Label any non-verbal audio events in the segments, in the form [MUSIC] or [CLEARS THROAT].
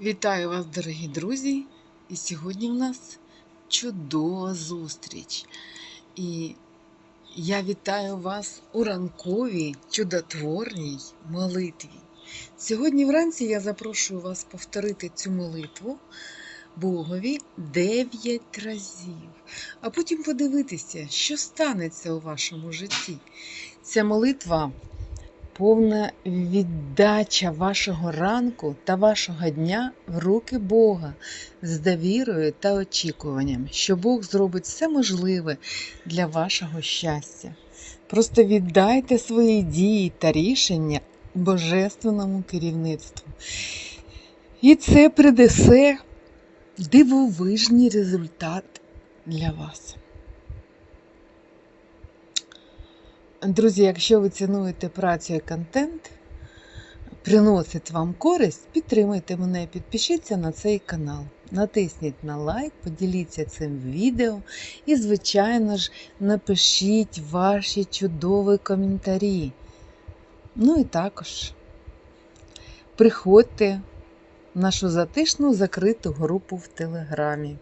Вітаю вас, дорогі друзі! І сьогодні в нас чудова зустріч. І я вітаю вас у ранковій чудотворній молитві. Сьогодні вранці я запрошую вас повторити цю молитву Богові 9 разів, а потім подивитися, що станеться у вашому житті. Ця молитва повна віддача вашого ранку та вашого дня в руки Бога з довірою та очікуванням, що Бог зробить все можливе для вашого щастя. Просто віддайте свої дії та рішення божественному керівництву. І це принесе дивовижний результат для вас. Друзі, якщо ви цінуєте працю і контент, приносить вам користь, підтримайте мене, підпишіться на цей канал. Натисніть на лайк, поділіться цим відео і, звичайно ж, напишіть ваші чудові коментарі. Ну і також приходьте в нашу затишну закриту групу в Телеграмі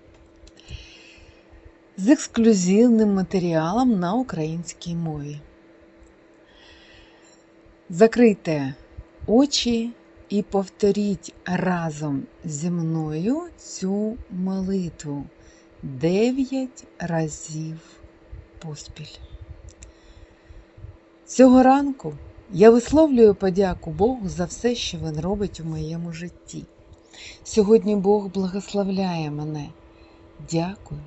з ексклюзивним матеріалом на українській мові. Закрийте очі і повторіть разом зі мною цю молитву дев'ять разів поспіль. Цього ранку я висловлюю подяку Богу за все, що Він робить у моєму житті. Сьогодні Бог благословляє мене. Дякую.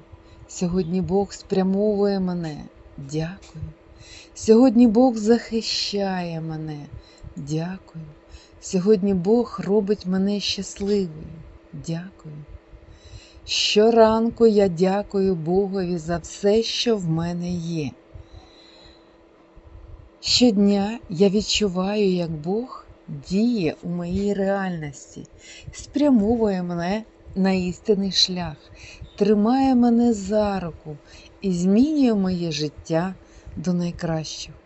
Сьогодні Бог спрямовує мене. Дякую. Сьогодні Бог захищає мене. Дякую. Сьогодні Бог робить мене щасливою. Дякую. Щоранку я дякую Богові за все, що в мене є. Щодня я відчуваю, як Бог діє у моїй реальності, спрямовує мене на істинний шлях, тримає мене за руку і змінює моє життя до найкращого.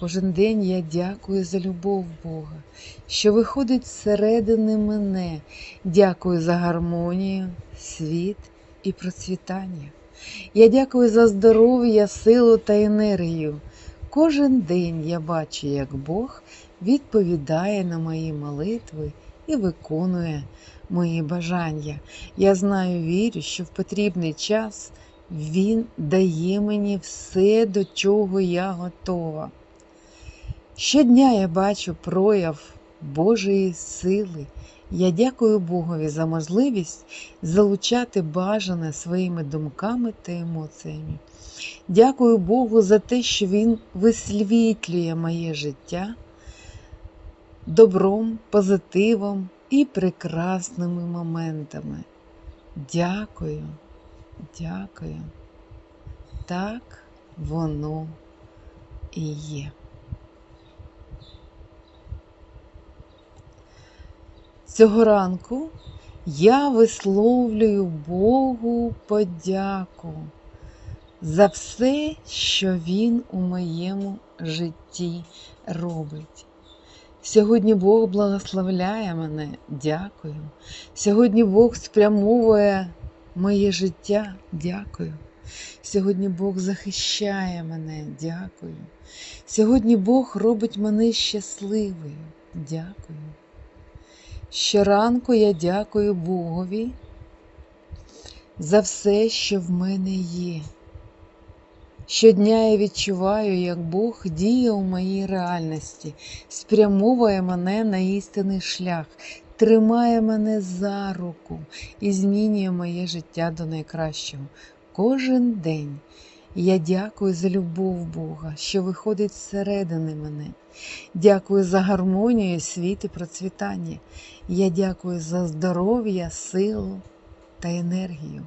Кожен день я дякую за любов Бога, що виходить зсередини мене. Дякую за гармонію, світ і процвітання. Я дякую за здоров'я, силу та енергію. Кожен день я бачу, як Бог відповідає на мої молитви і виконує мої бажання. Я знаю, вірю, що в потрібний час Він дає мені все, до чого я готова. Щодня я бачу прояв Божої сили. Я дякую Богові за можливість залучати бажане своїми думками та емоціями. Дякую Богу за те, що Він висвітлює моє життя добром, позитивом і прекрасними моментами. Дякую, дякую. Так воно і є. Цього ранку я висловлюю Богу подяку за все, що Він у моєму житті робить. Сьогодні Бог благословляє мене, дякую. Сьогодні Бог спрямовує моє життя, дякую. Сьогодні Бог захищає мене, дякую. Сьогодні Бог робить мене щасливою, дякую. Щоранку я дякую Богові за все, що в мене є. Щодня я відчуваю, як Бог діє у моїй реальності, спрямовує мене на істинний шлях, тримає мене за руку і змінює моє життя до найкращого. Кожен день я дякую за любов Бога, що виходить зсередини мене. Дякую за гармонію, світ і процвітання. Я дякую за здоров'я, силу та енергію.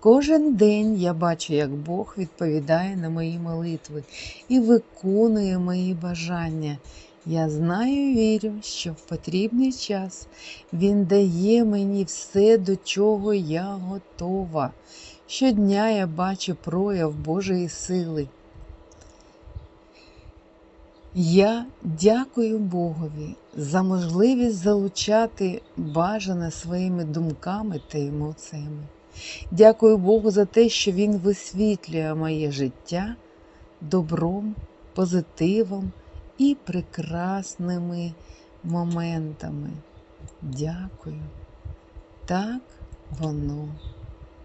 Кожен день я бачу, як Бог відповідає на мої молитви і виконує мої бажання. Я знаю і вірю, що в потрібний час Він дає мені все, до чого я готова. Щодня я бачу прояв Божої сили. Я дякую Богові за можливість залучати бажане своїми думками та емоціями. Дякую Богу за те, що Він висвітлює моє життя добром, позитивом і прекрасними моментами. Дякую. Так воно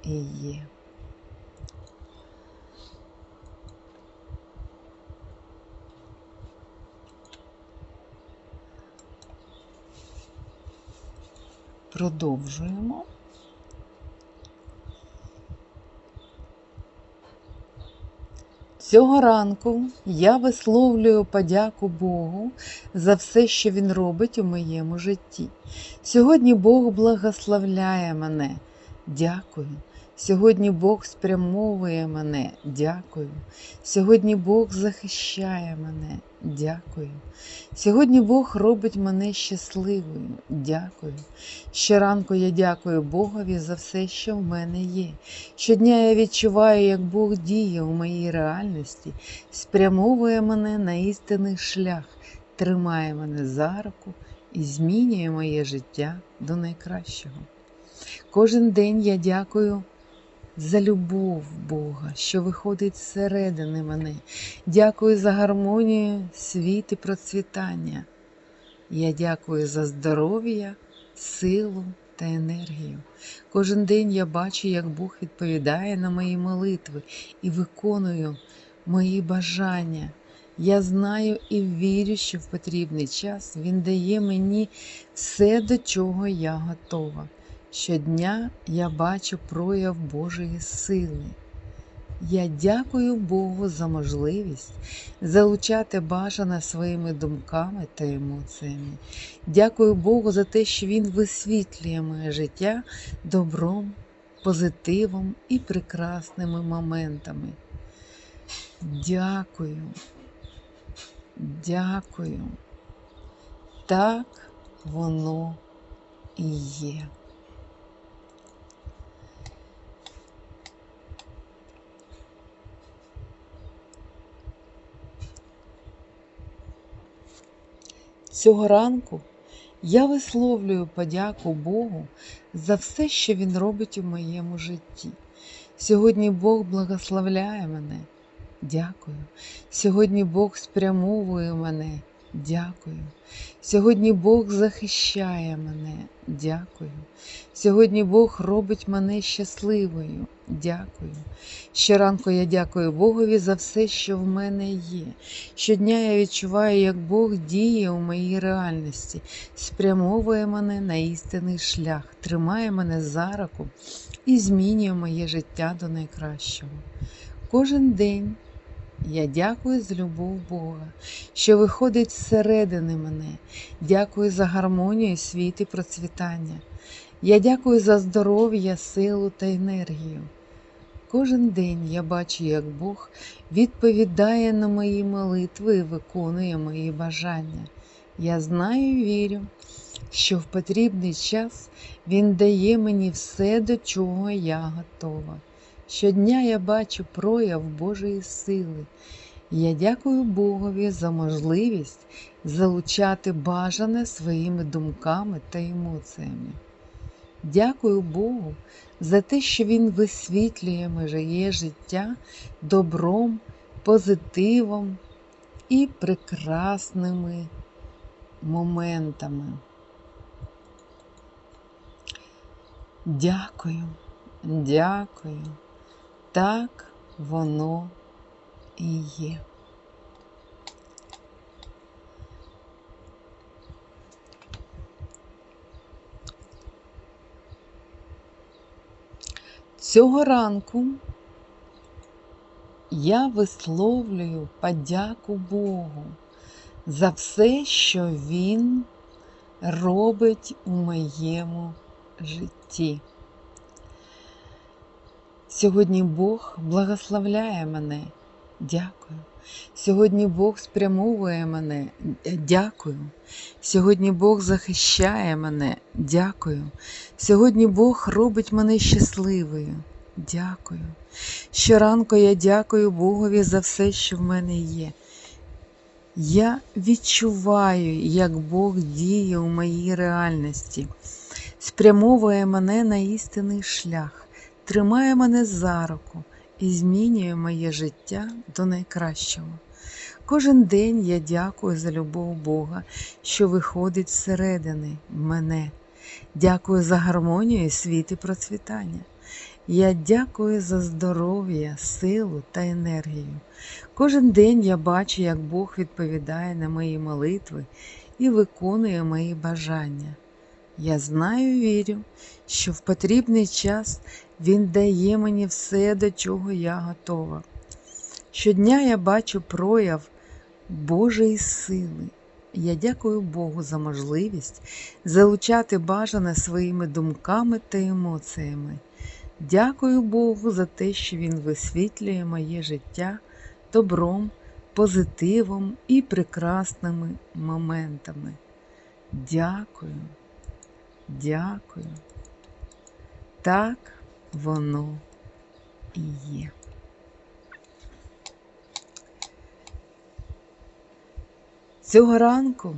і є. Продовжуємо. Цього ранку я висловлюю подяку Богу за все, що Він робить у моєму житті. Сьогодні Бог благословляє мене. Дякую. Сьогодні Бог спрямовує мене. Дякую. Сьогодні Бог захищає мене. Дякую. Сьогодні Бог робить мене щасливою. Дякую. Щоранку я дякую Богові за все, що в мене є. Щодня я відчуваю, як Бог діє у моїй реальності, спрямовує мене на істинний шлях, тримає мене за руку і змінює моє життя до найкращого. Кожен день я дякую за любов Бога, що виходить зсередини мене. Дякую за гармонію, світ і процвітання. Я дякую за здоров'я, силу та енергію. Кожен день я бачу, як Бог відповідає на мої молитви і виконую мої бажання. Я знаю і вірю, що в потрібний час Він дає мені все, до чого я готова. Щодня я бачу прояв Божої сили. Я дякую Богу за можливість залучати бажане своїми думками та емоціями. Дякую Богу за те, що Він висвітлює моє життя добром, позитивом і прекрасними моментами. Дякую. Дякую. Так воно і є. Цього ранку я висловлюю подяку Богу за все, що Він робить у моєму житті. Сьогодні Бог благословляє мене. Дякую. Сьогодні Бог спрямовує мене. Дякую. Сьогодні Бог захищає мене. Дякую. Сьогодні Бог робить мене щасливою. Дякую. Щоранку я дякую Богові за все, що в мене є. Щодня я відчуваю, як Бог діє у моїй реальності, спрямовує мене на істинний шлях, тримає мене за руку і змінює моє життя до найкращого. Кожен день. Я дякую за любов Бога, що виходить зсередини мене. Дякую за гармонію, світ і процвітання. Я дякую за здоров'я, силу та енергію. Кожен день я бачу, як Бог відповідає на мої молитви і виконує мої бажання. Я знаю і вірю, що в потрібний час Він дає мені все, до чого я готова. Щодня я бачу прояв Божої сили. Я дякую Богові за можливість залучати бажане своїми думками та емоціями. Дякую Богу за те, що Він висвітлює моє життя добром, позитивом і прекрасними моментами. Дякую, дякую. Так воно і є. Цього ранку я висловлюю подяку Богу за все, що Він робить у моєму житті. Сьогодні Бог благословляє мене. Дякую. Сьогодні Бог спрямовує мене. Дякую. Сьогодні Бог захищає мене. Дякую. Сьогодні Бог робить мене щасливою. Дякую. Щоранку я дякую Богові за все, що в мене є. Я відчуваю, як Бог діє у моїй реальності, спрямовує мене на істинний шлях, тримає мене за руку і змінює моє життя до найкращого. Кожен день я дякую за любов Бога, що виходить зсередини мене. Дякую за гармонію, світ і процвітання. Я дякую за здоров'я, силу та енергію. Кожен день я бачу, як Бог відповідає на мої молитви і виконує мої бажання. Я знаю і вірю, що в потрібний час Він дає мені все, до чого я готова. Щодня я бачу прояв Божої сили. Я дякую Богу за можливість залучати бажане своїми думками та емоціями. Дякую Богу за те, що Він висвітлює моє життя добром, позитивом і прекрасними моментами. Дякую, дякую. Так воно і є. Цього ранку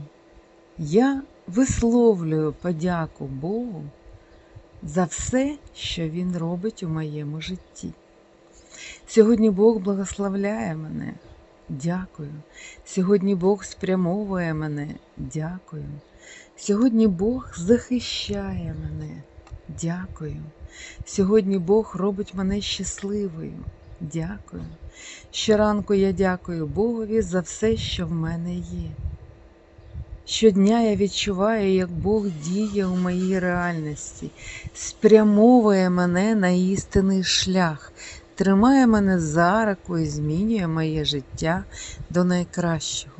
я висловлюю подяку Богу за все, що Він робить у моєму житті. Сьогодні Бог благословляє мене. Дякую. Сьогодні Бог спрямовує мене. Дякую. Сьогодні Бог захищає мене. Дякую. Сьогодні Бог робить мене щасливою. Дякую. Щоранку я дякую Богові за все, що в мене є. Щодня я відчуваю, як Бог діє у моїй реальності, спрямовує мене на істинний шлях, тримає мене за руку і змінює моє життя до найкращого.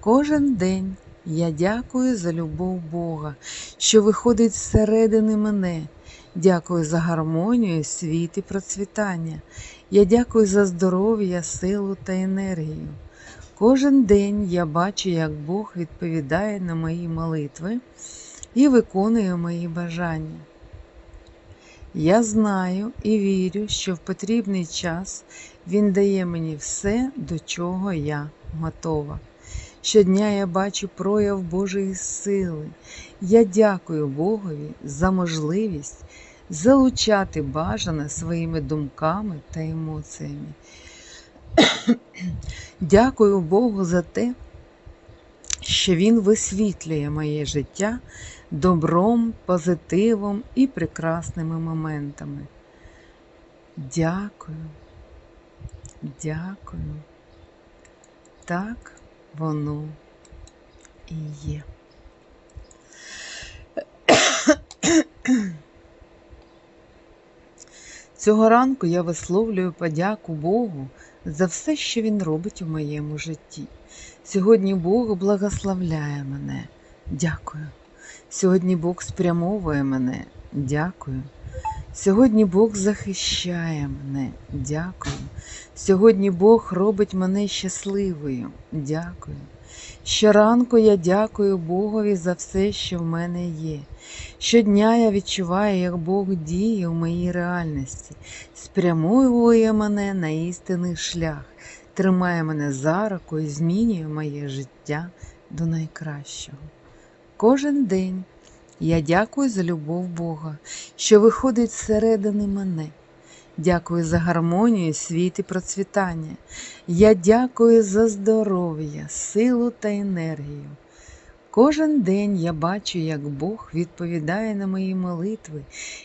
Кожен день я дякую за любов Бога, що виходить зсередини мене. Дякую за гармонію, світ і процвітання. Я дякую за здоров'я, силу та енергію. Кожен день я бачу, як Бог відповідає на мої молитви і виконує мої бажання. Я знаю і вірю, що в потрібний час Він дає мені все, до чого я готова. Щодня я бачу прояв Божої сили. Я дякую Богові за можливість залучати бажане своїми думками та емоціями. [CLEARS THROAT] Дякую Богу за те, що Він висвітлює моє життя добром, позитивом і прекрасними моментами. Дякую, дякую. Так воно і є. Цього ранку я висловлюю подяку Богу за все, що Він робить у моєму житті. Сьогодні Бог благословляє мене. Дякую. Сьогодні Бог спрямовує мене. Дякую. Сьогодні Бог захищає мене. Дякую. Сьогодні Бог робить мене щасливою. Дякую. Щоранку я дякую Богові за все, що в мене є. Щодня я відчуваю, як Бог діє у моїй реальності, спрямовує мене на істинний шлях, тримає мене за руку і змінює моє життя до найкращого. Кожен день я дякую за любов Бога, що виходить зсередини мене. Дякую за гармонію, світ і процвітання. Я дякую за здоров'я, силу та енергію. Кожен день я бачу, як Бог відповідає на мої молитви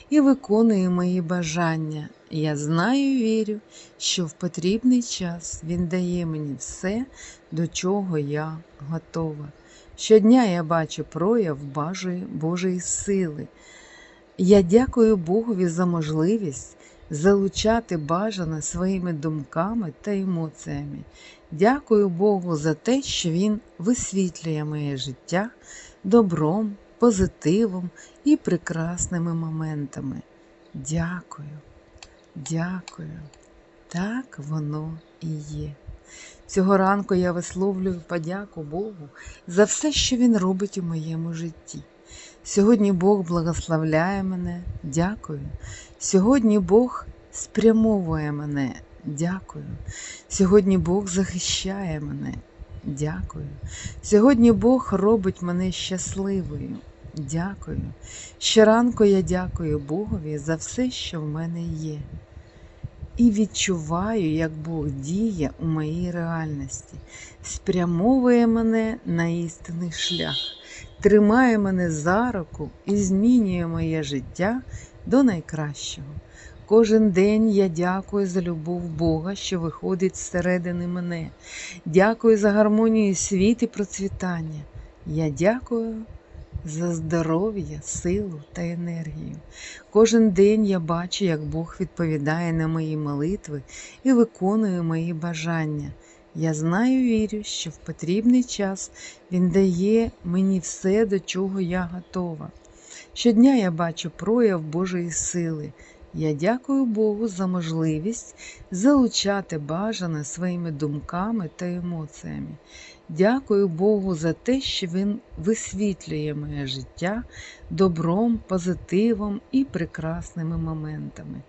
і виконує мої бажання. Я знаю і вірю, що в потрібний час Він дає мені все, до чого я готова. Щодня я бачу прояв Божої, сили. Я дякую Богові за можливість залучати бажане своїми думками та емоціями. Дякую Богу за те, що Він висвітлює моє життя добром, позитивом і прекрасними моментами. Дякую, дякую. Так воно і є. Цього ранку я висловлюю подяку Богу за все, що Він робить у моєму житті. Сьогодні Бог благословляє мене, дякую. Сьогодні Бог спрямовує мене, дякую. Сьогодні Бог захищає мене, Дякую. Сьогодні Бог робить мене щасливою. Дякую. Щоранку я дякую Богові за все, що в мене є. І відчуваю, як Бог діє у моїй реальності, спрямовує мене на істинний шлях, тримає мене за руку і змінює моє життя до найкращого. Кожен день я дякую за любов Бога, що виходить зсередини мене. Дякую за гармонію світ і процвітання. Я дякую за здоров'я, силу та енергію. Кожен день я бачу, як Бог відповідає на мої молитви і виконує мої бажання. Я знаю і вірю, що в потрібний час Він дає мені все, до чого я готова. Щодня я бачу прояв Божої сили. Я дякую Богу за можливість залучати бажане своїми думками та емоціями. Дякую Богу за те, що Він висвітлює моє життя добром, позитивом і прекрасними моментами.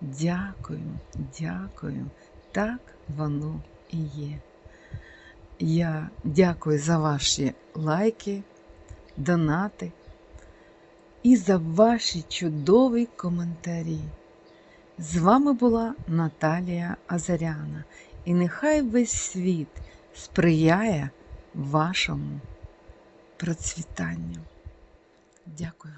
Дякую, дякую, так воно і є. Я дякую за ваші лайки, донати і за ваші чудові коментарі. З вами була Наталія Азаряна, і нехай весь світ сприяє вашому процвітанню. Дякую.